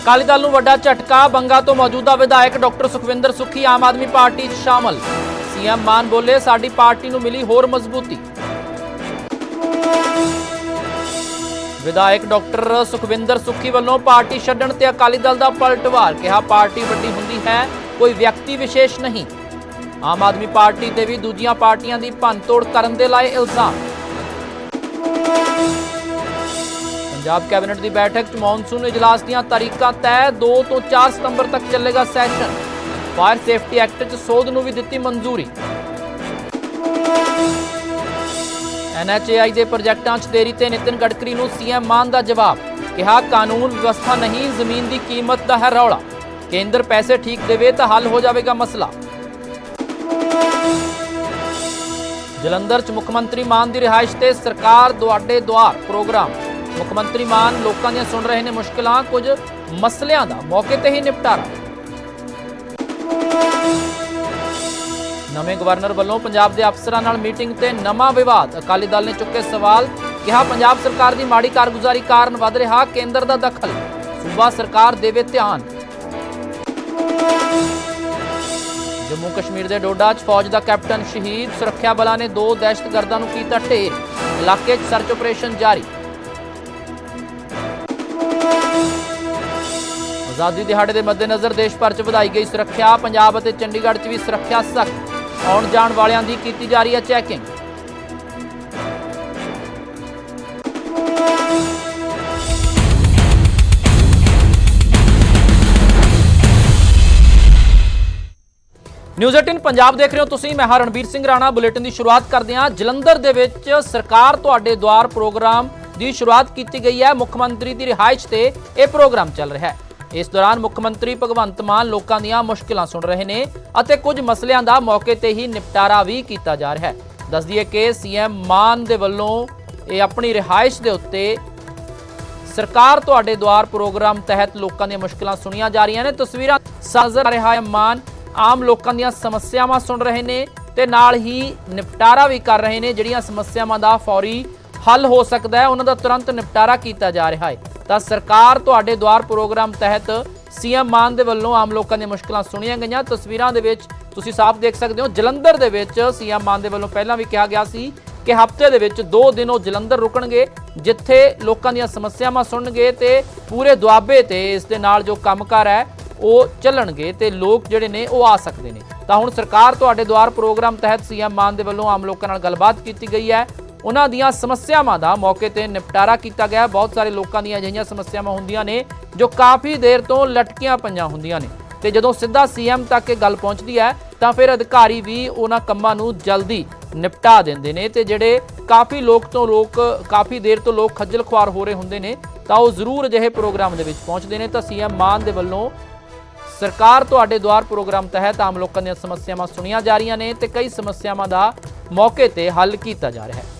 ਅਕਾਲੀ ਦਲ ਨੂੰ ਵੱਡਾ ਝਟਕਾ, ਬੰਗਾ ਤੋਂ ਮੌਜੂਦਾ ਵਿਧਾਇਕ ਡਾਕਟਰ ਸੁਖਵਿੰਦਰ ਸੁੱਖੀ ਆਮ ਆਦਮੀ ਪਾਰਟੀ 'ਚ ਸ਼ਾਮਲ। ਸੀਐਮ ਮਾਨ ਬੋਲੇ, ਸਾਡੀ ਪਾਰਟੀ ਨੂੰ ਮਿਲੀ ਹੋਰ ਮਜ਼ਬੂਤੀ। ਵਿਧਾਇਕ ਡਾਕਟਰ ਸੁਖਵਿੰਦਰ ਸੁੱਖੀ ਵੱਲੋਂ ਪਾਰਟੀ ਛੱਡਣ ਤੇ ਅਕਾਲੀ ਦਲ ਦਾ ਪਲਟਵਾਰ ਕਿਹਾ, ਪਾਰਟੀ ਵੱਡੀ ਹੁੰਦੀ ਹੈ, ਕੋਈ ਵਿਅਕਤੀ ਵਿਸ਼ੇਸ਼ ਨਹੀਂ। ਆਮ ਆਦਮੀ ਪਾਰਟੀ ਤੇ ਵੀ ਦੂਜੀਆਂ ਪਾਰਟੀਆਂ ਦੀ ਭੰਨਤੋੜ ਕਰਨ ਦੇ ਲਾਏ ਇਲਜ਼ਾਮ। ਪੰਜਾਬ ਕੈਬਨਿਟ ਦੀ ਬੈਠਕ 'ਚ ਮੌਨਸੂਨ ਇਜਲਾਸ ਦੀਆਂ ਤਾਰੀਖਾਂ ਤੈਅ 2 ਤੋਂ 4 ਸਤੰਬਰ ਤੱਕ ਚੱਲੇਗਾ ਸੈਸ਼ਨ। ਫਾਇਰ ਸੇਫਟੀ ਐਕਟ 'ਚ ਸੋਧ ਨੂੰ ਵੀ ਦਿੱਤੀ ਮਨਜ਼ੂਰੀ। ਐਨਐਚਏਆਈ ਦੇ ਪ੍ਰੋਜੈਕਟਾਂ 'ਚ ਦੇਰੀ ਤੇ ਨਿਤਿਨ ਗਡਕਰੀ ਨੂੰ ਸੀਐਮ ਮਾਨ ਦਾ ਜਵਾਬ। ਕਿਹਾ, ਕਾਨੂੰਨ ਵਿਵਸਥਾ ਨਹੀਂ, ਜ਼ਮੀਨ ਦੀ ਕੀਮਤ ਦਾ ਹੈ ਰੌਲਾ। ਕੇਂਦਰ ਪੈਸੇ ਠੀਕ ਦੇਵੇ ਤਾਂ ਹੱਲ ਹੋ ਜਾਵੇਗਾ ਮਸਲਾ। ਜਲੰਧਰ 'ਚ ਮੁੱਖ ਮੰਤਰੀ ਮਾਨ ਦੀ ਰਿਹਾਇਸ਼ ਤੇ ਸਰਕਾਰ ਦੁਆਡੇ ਦੁਆਰ ਪ੍ਰੋਗਰਾਮ। ਮੁੱਖ ਮੰਤਰੀ ਮਾਨ ਲੋਕਾਂ ਦੀਆਂ ਸੁਣ ਰਹੇ ਨੇ ਮੁਸ਼ਕਲਾਂ, ਕੁਝ ਮਸਲਿਆਂ ਦਾ ਮੌਕੇ ਤੇ ਹੀ ਨਿਪਟਾਰਾ। ਨਵੇਂ ਗਵਰਨਰ ਵੱਲੋਂ ਪੰਜਾਬ ਦੇ ਅਫਸਰਾਂ ਨਾਲ ਮੀਟਿੰਗ ਤੇ ਨਵਾਂ ਵਿਵਾਦ। ਅਕਾਲੀ ਦਲ ਨੇ ਚੁੱਕੇ ਸਵਾਲ, ਕਿਹਾ ਪੰਜਾਬ ਸਰਕਾਰ ਦੀ ਮਾੜੀ ਕਾਰਗੁਜ਼ਾਰੀ ਕਾਰਨ ਵੱਧ ਰਿਹਾ ਕੇਂਦਰ ਦਾ ਦਖਲ। ਸੂਬਾ ਸਰਕਾਰ ਦੇਵੇ ਧਿਆਨ। ਜੰਮੂ ਕਸ਼ਮੀਰ ਦੇ ਡੋਡਾ 'ਚ ਫੌਜ ਦਾ ਕੈਪਟਨ ਸ਼ਹੀਦ, ਸੁਰੱਖਿਆ ਬਲਾਂ ਨੇ ਦੋ ਦਹਿਸ਼ਤਗਰਦਾਂ ਨੂੰ ਕੀਤਾ ਢੇਰ। ਇਲਾਕੇ 'ਚ ਸਰਚ ਆਪਰੇਸ਼ਨ ਜਾਰੀ। ਆਜ਼ਾਦੀ ਦਿਹਾੜੇ ਦੇ ਮੱਦੇਨਜ਼ਰ ਦੇਸ਼ ਭਰ 'ਚ ਵਧਾਈ ਗਈ ਸੁਰੱਖਿਆ। ਪੰਜਾਬ ਅਤੇ ਚੰਡੀਗੜ੍ਹ 'ਚ ਵੀ ਸੁਰੱਖਿਆ ਸਖਤ। ਆਉਣ ਜਾਣ ਵਾਲਿਆਂ ਦੀ ਕੀਤੀ ਜਾ ਰਹੀ ਹੈ ਚੈਕਿੰਗ। ਨਿਊਜ਼ 18 ਪੰਜਾਬ ਦੇਖ ਰਹੇ ਹੋ ਤੁਸੀਂ। ਮੈਂ ਹਾਂ ਰਣਬੀਰ ਸਿੰਘ ਰਾਣਾ। ਬੁਲੇਟਿਨ ਦੀ ਸ਼ੁਰੂਆਤ ਕਰਦੇ ਹਾਂ। ਜਲੰਧਰ ਦੇ ਵਿੱਚ ਸਰਕਾਰ ਤੁਹਾਡੇ ਦੁਆਰ ਪ੍ਰੋਗਰਾਮ ਦੀ ਸ਼ੁਰੂਆਤ ਕੀਤੀ ਗਈ ਹੈ। ਮੁੱਖ ਮੰਤਰੀ ਦੀ ਰਿਹਾਇਸ਼ ਤੇ ਇਹ ਪ੍ਰੋਗਰਾਮ ਚੱਲ ਰਿਹਾ ਹੈ। ਇਸ ਦੌਰਾਨ ਮੁੱਖ ਮੰਤਰੀ ਭਗਵੰਤ ਮਾਨ ਲੋਕਾਂ ਦੀਆਂ ਮੁਸ਼ਕਲਾਂ ਸੁਣ ਰਹੇ ਨੇ ਅਤੇ ਕੁਝ ਮਸਲਿਆਂ ਦਾ ਮੌਕੇ ਤੇ ਹੀ ਨਿਪਟਾਰਾ ਵੀ ਕੀਤਾ ਜਾ ਰਿਹਾ ਹੈ। ਦੱਸ ਦਈਏ ਕਿ ਸੀਐਮ ਮਾਨ ਦੇ ਵੱਲੋਂ ਇਹ ਆਪਣੀ ਰਿਹਾਇਸ਼ ਦੇ ਉੱਤੇ ਸਰਕਾਰ ਤੁਹਾਡੇ ਦੁਆਰ ਪ੍ਰੋਗਰਾਮ ਤਹਿਤ ਲੋਕਾਂ ਦੀਆਂ ਮੁਸ਼ਕਲਾਂ ਸੁਣੀਆਂ ਜਾ ਰਹੀਆਂ ਨੇ। ਤਸਵੀਰਾਂ ਸਾਜ਼ਰ ਆ ਰਿਹਾ ਹੈ ਮਾਨ ਆਮ ਲੋਕਾਂ ਦੀਆਂ ਸਮੱਸਿਆਵਾਂ ਸੁਣ ਰਹੇ ਨੇ ਤੇ ਨਾਲ ਹੀ ਨਿਪਟਾਰਾ ਵੀ ਕਰ ਰਹੇ ਨੇ, ਜਿਹੜੀਆਂ ਸਮੱਸਿਆਵਾਂ ਦਾ ਫੌਰੀ ਹੱਲ ਹੋ ਸਕਦਾ ਹੈ, ਉਹਨਾਂ ਦਾ ਤੁਰੰਤ ਨਿਪਟਾਰਾ ਕੀਤਾ ਜਾ ਰਿਹਾ ਹੈ। ਤਾਂ ਸਰਕਾਰ ਤੁਹਾਡੇ ਦੁਆਰ ਪ੍ਰੋਗਰਾਮ ਤਹਿਤ ਸੀਐਮ ਮਾਨ ਦੇ ਵੱਲੋਂ ਆਮ ਲੋਕਾਂ ਦੀਆਂ ਮੁਸ਼ਕਲਾਂ ਸੁਣੀਆਂ ਗਈਆਂ। ਤਸਵੀਰਾਂ ਦੇ ਵਿੱਚ ਤੁਸੀਂ ਸਾਫ਼ ਦੇਖ ਸਕਦੇ ਹੋ, ਜਲੰਧਰ ਦੇ ਵਿੱਚ ਸੀਐਮ ਮਾਨ ਦੇ ਵੱਲੋਂ ਪਹਿਲਾਂ ਵੀ ਕਿਹਾ ਗਿਆ ਸੀ ਕਿ ਹਫ਼ਤੇ ਦੇ ਵਿੱਚ 2 ਦਿਨ ਉਹ ਜਲੰਧਰ ਰੁਕਣਗੇ, ਜਿੱਥੇ ਲੋਕਾਂ ਦੀਆਂ ਸਮੱਸਿਆਵਾਂ ਸੁਣਨਗੇ ਤੇ ਪੂਰੇ ਦੁਆਬੇ ਤੇ ਇਸ ਦੇ ਨਾਲ ਜੋ ਕੰਮਕਾਰ ਹੈ, ਉਹ ਚੱਲਣਗੇ ਤੇ ਲੋਕ ਜਿਹੜੇ ਨੇ ਉਹ ਆ ਸਕਦੇ ਨੇ। ਤਾਂ ਹੁਣ ਸਰਕਾਰ ਤੁਹਾਡੇ ਦੁਆਰ ਪ੍ਰੋਗਰਾਮ ਤਹਿਤ ਸੀਐਮ ਮਾਨ ਦੇ ਵੱਲੋਂ ਆਮ ਲੋਕਾਂ ਨਾਲ ਗੱਲਬਾਤ ਕੀਤੀ ਗਈ ਹੈ। ਉਹਨਾਂ ਦੀਆਂ ਸਮੱਸਿਆਵਾਂ ਦਾ ਮੌਕੇ ਤੇ ਨਿਪਟਾਰਾ ਕੀਤਾ ਗਿਆ। ਬਹੁਤ ਸਾਰੇ ਲੋਕਾਂ ਦੀਆਂ ਅਜਿਹੀਆਂ ਸਮੱਸਿਆਵਾਂ ਹੁੰਦੀਆਂ ਨੇ, ਜੋ ਕਾਫੀ ਦੇਰ ਤੋਂ ਲਟਕੀਆਂ ਪਈਆਂ ਹੁੰਦੀਆਂ ਨੇ। ਤੇ ਜਦੋਂ ਸਿੱਧਾ ਸੀਐਮ ਤੱਕ ਇਹ ਗੱਲ ਪਹੁੰਚਦੀ ਹੈ, ਤਾਂ ਫਿਰ ਅਧਿਕਾਰੀ ਵੀ ਉਹਨਾਂ ਕੰਮਾਂ ਨੂੰ ਜਲਦੀ ਨਿਪਟਾ ਦਿੰਦੇ ਨੇ ਤੇ ਜਿਹੜੇ ਕਾਫੀ ਲੋਕ ਤੋਂ ਲੋਕ, ਕਾਫੀ ਦੇਰ ਤੋਂ ਲੋਕ ਖੱਜਲ ਖੁਆਰ ਹੋ ਰਹੇ ਹੁੰਦੇ ਨੇ, ਤਾਂ ਉਹ ਜ਼ਰੂਰ ਅਜਿਹੇ ਪ੍ਰੋਗਰਾਮ ਦੇ ਵਿੱਚ ਪਹੁੰਚਦੇ ਨੇ। ਤਾਂ ਸੀਐਮ ਮਾਨ ਦੇ ਵੱਲੋਂ ਸਰਕਾਰ ਤੁਹਾਡੇ ਦੁਆਰ ਪ੍ਰੋਗਰਾਮ ਤਹਿਤ ਆਮ ਲੋਕਾਂ ਦੀਆਂ ਸਮੱਸਿਆਵਾਂ ਸੁਣੀਆਂ ਜਾ ਰਹੀਆਂ ਨੇ ਤੇ ਕਈ ਸਮੱਸਿਆਵਾਂ ਦਾ ਮੌਕੇ ਤੇ ਹੱਲ ਕੀਤਾ ਜਾ ਰਿਹਾ ਹੈ।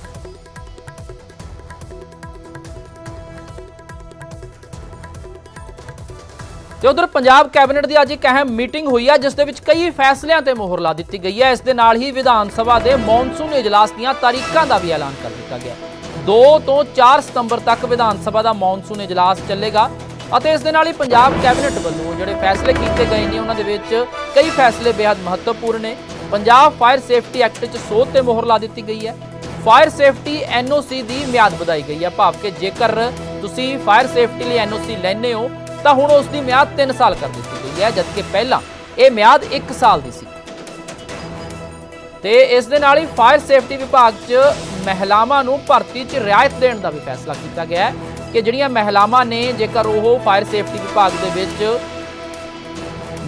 ਤੇ ਉਧਰ ਪੰਜਾਬ ਕੈਬਨਿਟ ਦੀ ਅੱਜ ਇੱਕ ਅਹਿਮ ਮੀਟਿੰਗ ਹੋਈ ਹੈ ਜਿਸ ਦੇ ਵਿੱਚ ਕਈ ਫੈਸਲਿਆਂ ਤੇ ਮੋਹਰ ਲਾ ਦਿੱਤੀ ਗਈ ਹੈ ਇਸ ਦੇ ਨਾਲ ਹੀ ਵਿਧਾਨ ਸਭਾ ਦੇ ਮੌਨਸੂਨ ਇਜਲਾਸ ਦੀਆਂ ਤਾਰੀਖਾਂ ਦਾ ਵੀ ਐਲਾਨ ਕਰ ਦਿੱਤਾ ਗਿਆ। 2 ਤੋਂ 4 ਸਤੰਬਰ ਤੱਕ ਵਿਧਾਨ ਸਭਾ ਦਾ ਮੌਨਸੂਨ ਇਜਲਾਸ ਚੱਲੇਗਾ ਅਤੇ ਇਸ ਦੇ ਨਾਲ ਹੀ ਪੰਜਾਬ ਕੈਬਨਿਟ ਵੱਲੋਂ ਜਿਹੜੇ ਫੈਸਲੇ ਕੀਤੇ ਗਏ ਨੇ, ਉਹਨਾਂ ਦੇ ਵਿੱਚ ਕਈ ਫੈਸਲੇ ਬੇहद ਮਹੱਤਵਪੂਰਨ ਨੇ। ਪੰਜਾਬ ਫਾਇਰ ਸੇਫਟੀ ਐਕਟ 'ਚ ਸੋਧ ਤੇ ਮੋਹਰ ਲਾ ਦਿੱਤੀ ਗਈ ਹੈ। ਫਾਇਰ ਸੇਫਟੀ ਐਨਓਸੀ ਦੀ ਮਿਆਦ ਵਧਾਈ ਗਈ ਹੈ। ਭਾਵ ਕਿ ਜੇਕਰ ਤੁਸੀਂ ਫਾਇਰ ਸੇਫਟੀ ਲਈ ਐਨਓਸੀ ਲੈਣੇ ਹੋ ਤਾਂ ਹੁਣ ਉਸ ਦੀ ਮਿਆਦ 3 ਸਾਲ ਕਰ ਦਿੱਤੀ ਗਈ ਹੈ, ਜਦਕਿ ਪਹਿਲਾਂ ਇਹ ਮਿਆਦ 1 ਸਾਲ ਦੀ ਸੀ। ਤੇ ਇਸ ਦੇ ਨਾਲ ਹੀ ਫਾਇਰ ਸੇਫਟੀ ਵਿਭਾਗ 'ਚ ਮਹਿਲਾਵਾਂ ਨੂੰ ਭਰਤੀ 'ਚ ਰਿਆਇਤ ਦੇਣ ਦਾ ਵੀ ਫੈਸਲਾ ਕੀਤਾ ਗਿਆ ਹੈ ਕਿ ਜਿਹੜੀਆਂ ਮਹਿਲਾਵਾਂ ਨੇ, ਜੇਕਰ ਉਹ ਫਾਇਰ ਸੇਫਟੀ ਵਿਭਾਗ ਦੇ ਵਿੱਚ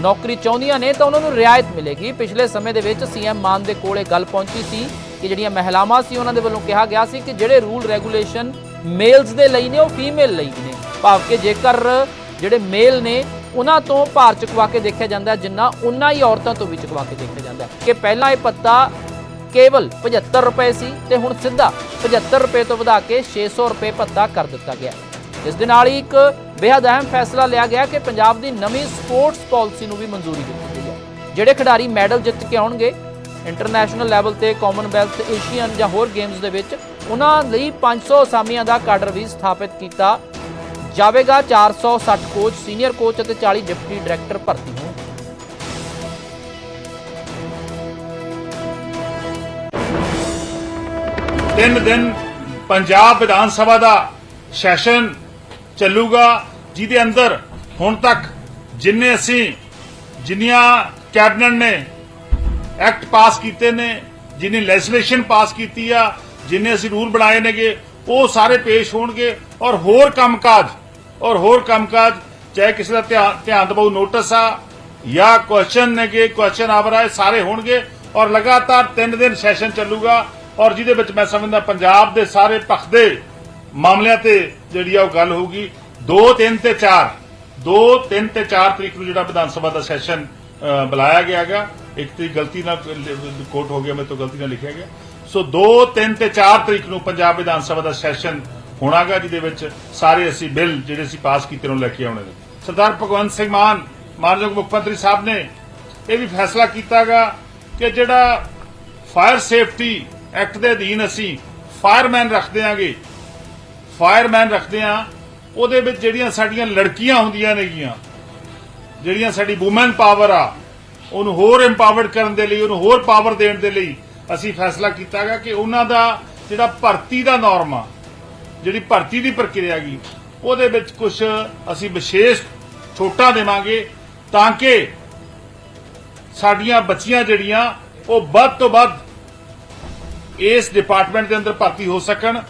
ਨੌਕਰੀ ਚਾਹੁੰਦੀਆਂ ਨੇ, ਤਾਂ ਉਹਨਾਂ ਨੂੰ ਰਿਆਇਤ ਮਿਲੇਗੀ। ਪਿਛਲੇ ਸਮੇਂ ਦੇ ਵਿੱਚ ਸੀਐਮ ਮਾਨ ਦੇ ਕੋਲ ਇਹ ਗੱਲ ਪਹੁੰਚੀ ਸੀ ਕਿ ਜਿਹੜੀਆਂ ਮਹਿਲਾਵਾਂ ਸੀ, ਉਹਨਾਂ ਦੇ ਵੱਲੋਂ ਕਿਹਾ ਗਿਆ ਸੀ ਕਿ ਜਿਹੜੇ ਰੂਲ ਰੈਗੂਲੇਸ਼ਨ ਮੇਲਸ ਦੇ ਲਈ ਨੇ, ਉਹ ਫੀਮੇਲ ਲਈ ਨੇ। ਭਾਵ ਕਿ ਜੇਕਰ ਜਿਹੜੇ ਮੇਲ ਨੇ, ਉਹਨਾਂ ਤੋਂ ਭਾਰ ਚੁਕਵਾ ਕੇ ਦੇਖਿਆ ਜਾਂਦਾ ਜਿੰਨਾ ਉਹਨਾਂ ਹੀ ਔਰਤਾਂ ਤੋਂ ਵੀ ਚੁਕਵਾ ਕੇ ਦੇਖਿਆ ਜਾਂਦਾ ਕਿ ਪਹਿਲਾਂ ਇਹ ਪੱਤਾ ਕੇਵਲ 75 ਰੁਪਏ ਸੀ ਤੇ ਹੁਣ ਸਿੱਧਾ 75 ਰੁਪਏ ਤੋਂ ਵਧਾ ਕੇ 600 ਰੁਪਏ ਭੱਤਾ ਕਰ ਦਿੱਤਾ ਗਿਆ ਇਸ ਦੇ ਨਾਲ ਹੀ ਇੱਕ ਬੇहद ਅਹਿਮ ਫੈਸਲਾ ਲਿਆ ਗਿਆ ਕਿ ਪੰਜਾਬ ਦੀ ਨਵੀਂ ਸਪੋਰਟਸ ਪਾਲਿਸੀ ਨੂੰ ਵੀ ਮਨਜ਼ੂਰੀ ਦਿੱਤੀ ਗਈ ਹੈ। ਜਿਹੜੇ ਖਿਡਾਰੀ ਮੈਡਲ ਜਿੱਤ ਕੇ ਆਉਣਗੇ, ਇੰਟਰਨੈਸ਼ਨਲ ਲੈਵਲ ਤੇ ਕਾਮਨਵੈਲਥ, ਏਸ਼ੀਅਨ ਜਾਂ ਹੋਰ ਗੇਮਸ ਦੇ ਵਿੱਚ, ਉਹਨਾਂ ਲਈ 500 ਅਸਾਮੀਆਂ ਦਾ ਕਾਡਰ ਵੀ ਸਥਾਪਿਤ ਕੀਤਾ ਜਾਵੇਗਾ 460 ਕੋਚ, ਸੀਨੀਅਰ ਕੋਚ ਅਤੇ 40 ਡਿਪਟੀ ਡਾਇਰੈਕਟਰ ਭਰਤੀ ਹੋਣ। ਤਿੰਨ ਦਿਨ ਪੰਜਾਬ ਵਿਧਾਨ ਸਭਾ ਦਾ ਸੈਸ਼ਨ ਚੱਲੂਗਾ, ਜਿਹਦੇ ਅੰਦਰ ਹੁਣ ਤੱਕ ਜਿੰਨੇ ਅਸੀਂ, ਜਿੰਨੀਆਂ ਕੈਬਨਿਟ ਨੇ ਐਕਟ ਪਾਸ ਕੀਤੇ ਨੇ, ਜਿੰਨੀ ਲੈਜਿਸਲੇਸ਼ਨ ਪਾਸ ਕੀਤੀ ਆ, ਜਿੰਨੇ ਅਸੀਂ ਰੂਲ ਬਣਾਏ ਨੇਗੇ, ਉਹ ਸਾਰੇ ਪੇਸ਼ ਹੋਣਗੇ ਔਰ ਹੋਰ ਕੰਮਕਾਜ ਔਰ ਹੋਰ ਕੰਮਕਾਜ, ਚਾਹੇ ਕਿਸੇ ਦਾ ਧਿਆਨ ਧਿਆਨ ਦਬਾਉ ਨੋਟਿਸ ਆ, ਜਾਂ ਕੁਐਸਚਨ ਨੇਗੇ ਕੁਐਸਚਨ ਆਵਰ ਆਏ ਸਾਰੇ ਹੋਣਗੇ, ਔਰ ਲਗਾਤਾਰ 3 ਦਿਨ ਸੈਸ਼ਨ ਚੱਲੂਗਾ, ਔਰ ਜਿਹਦੇ ਵਿੱਚ ਮੈਂ ਸਮਝਦਾ ਪੰਜਾਬ ਦੇ ਸਾਰੇ ਪੱਖ ਦੇ ਮਾਮਲਿਆਂ ਤੇ ਜਿਹੜੀ ਆ ਉਹ ਗੱਲ ਹੋਊਗੀ। 2 3 ਤੇ 4 2 3 ਤੇ 4 ਤਰੀਕ ਨੂੰ ਜਿਹੜਾ ਵਿਧਾਨ ਸਭਾ ਦਾ ਸੈਸ਼ਨ ਬੁਲਾਇਆ ਗਿਆ ਹੈਗਾ। ਇੱਕ ਤਰੀਕ ਗਲਤੀ ਨਾਲ ਕੋਟ ਹੋ ਗਿਆ, ਮੇਰੇ ਤੋਂ ਗਲਤੀ ਨਾਲ ਲਿਖਿਆ ਗਿਆ। ਸੋ 2 3 ਤੇ 4 ਤਰੀਕ ਨੂੰ ਪੰਜਾਬ ਵਿਧਾਨ ਸਭਾ ਦਾ ਸੈਸ਼ਨ ਹੋਣਾਗਾ ਜਿਹਦੇ ਵਿੱਚ ਸਾਰੇ ਅਸੀਂ ਬਿੱਲ ਜਿਹੜੇ ਅਸੀਂ ਪਾਸ ਕੀਤੇ ਨੂੰ ਲੈ ਕੇ ਆਉਣੇ ਨੇ। ਸਰਦਾਰ ਭਗਵੰਤ ਸਿੰਘ ਮਾਨ, ਮਾਨਯੋਗ ਮੁੱਖ ਮੰਤਰੀ ਸਾਹਿਬ ਨੇ ਇਹ ਵੀ ਫੈਸਲਾ ਕੀਤਾਗਾ ਕਿ ਜਿਹੜਾ ਫਾਇਰ ਸੇਫਟੀ ਐਕਟ ਦੇ ਅਧੀਨ ਅਸੀਂ ਫਾਇਰਮੈਨ ਰੱਖਦੇ ਆਂਗੇ, ਫਾਇਰਮੈਨ ਰੱਖਦੇ ਆ, ਉਹਦੇ ਵਿੱਚ ਜਿਹੜੀਆਂ ਸਾਡੀਆਂ ਲੜਕੀਆਂ ਹੁੰਦੀਆਂ ਨੇਗੀਆਂ, ਜਿਹੜੀਆਂ ਸਾਡੀ ਔਮਨ ਪਾਵਰ ਆ, ਉਹਨੂੰ ਹੋਰ ਇੰਪਾਵਰਡ ਕਰਨ ਦੇ ਲਈ, ਉਹਨੂੰ ਹੋਰ ਪਾਵਰ ਦੇਣ ਦੇ ਲਈ ਅਸੀਂ ਫੈਸਲਾ ਕੀਤਾਗਾ ਕਿ ਉਹਨਾਂ ਦਾ ਜਿਹੜਾ ਭਰਤੀ ਦਾ ਨਾਰਮ ਆ ਜਿਹੜੀ ਭਰਤੀ ਦੀ ਪ੍ਰਕਿਰਿਆ ਗਈ ਉਹਦੇ ਵਿੱਚ ਕੁਝ ਅਸੀਂ ਵਿਸ਼ੇਸ਼ ਛੋਟਾਂ ਦੇਵਾਂਗੇ ਤਾਂ ਕਿ ਸਾਡੀਆਂ ਬੱਚੀਆਂ ਜਿਹੜੀਆਂ, ਉਹ ਵੱਧ ਤੋਂ ਵੱਧ ਇਸ ਡਿਪਾਰਟਮੈਂਟ ਦੇ ਅੰਦਰ ਭਰਤੀ ਹੋ ਸਕਣ,